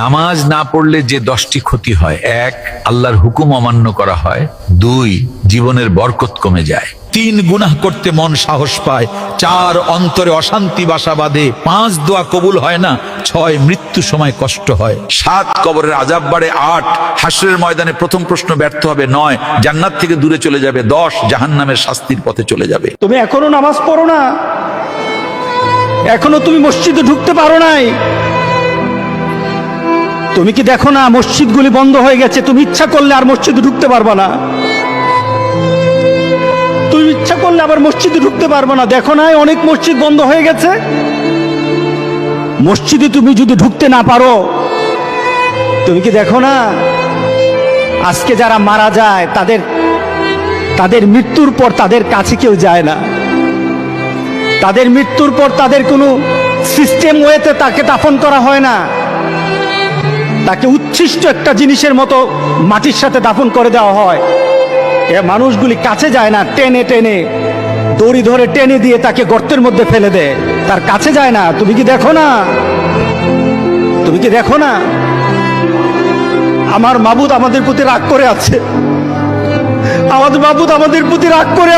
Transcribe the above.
নামাজ না পড়লে যে দশটি ক্ষতি হয়, এক, আল্লাহর হুকুম অমান্য করা হয়, দুই, জীবনের বরকত কমে যায়। তিন, গুনাহ করতে মন সাহস পায়, চার, অন্তরে অশান্তি বাসা বাঁধে, পাঁচ, দোয়া কবুল হয় না, ছয়, মৃত্যু সময় কষ্ট হয়। সাত, কবরের আজাব বাড়ে, আট হাসরের ময়দানে প্রথম প্রশ্ন ব্যর্থ হবে, নয়, জান্নাত থেকে দূরে চলে যাবে, দশ, জাহান্নামের শাস্তির পথে চলে যাবে। তুমি এখনও নামাজ পড়ো না? এখনও তুমি মসজিদে ঢুকতে পারো নাই? তুমি কি দেখো না মসজিদগুলি বন্ধ হয়ে গেছে? তুমি ইচ্ছা করলে আর মসজিদে ঢুকতে পারবা না। তুমি ইচ্ছা করলে আবার মসজিদে ঢুকতে পারবা না। দেখো না, অনেক মসজিদ বন্ধ হয়ে গেছে। মসজিদে তুমি যদি ঢুকতে না পারো, তুমি কি দেখো না, আজকে যারা মারা যায়, তাদের তাদের মৃত্যুর পর তাদের কাছে কেউ যায় না। তাদের মৃত্যুর পর তাদের কোনো সিস্টেম ওয়েতে তাকে দাফন করা হয় না। তাকে উচ্ছিষ্ট একটা জিনিসের মতো মাটির সাথে দাফন করে দেওয়া হয়। এ মানুষগুলি কাছে যায় না, টেনে টেনে, দড়ি ধরে টেনে দিয়ে তাকে গর্তের মধ্যে ফেলে দেয়। তার কাছে যায় না, তুমি কি দেখো না? তুমি কি দেখো না? আমার মাবুদ আমাদের প্রতি রাগ করে আছে। আমাদের মাবুদ আমাদের প্রতি রাগ করে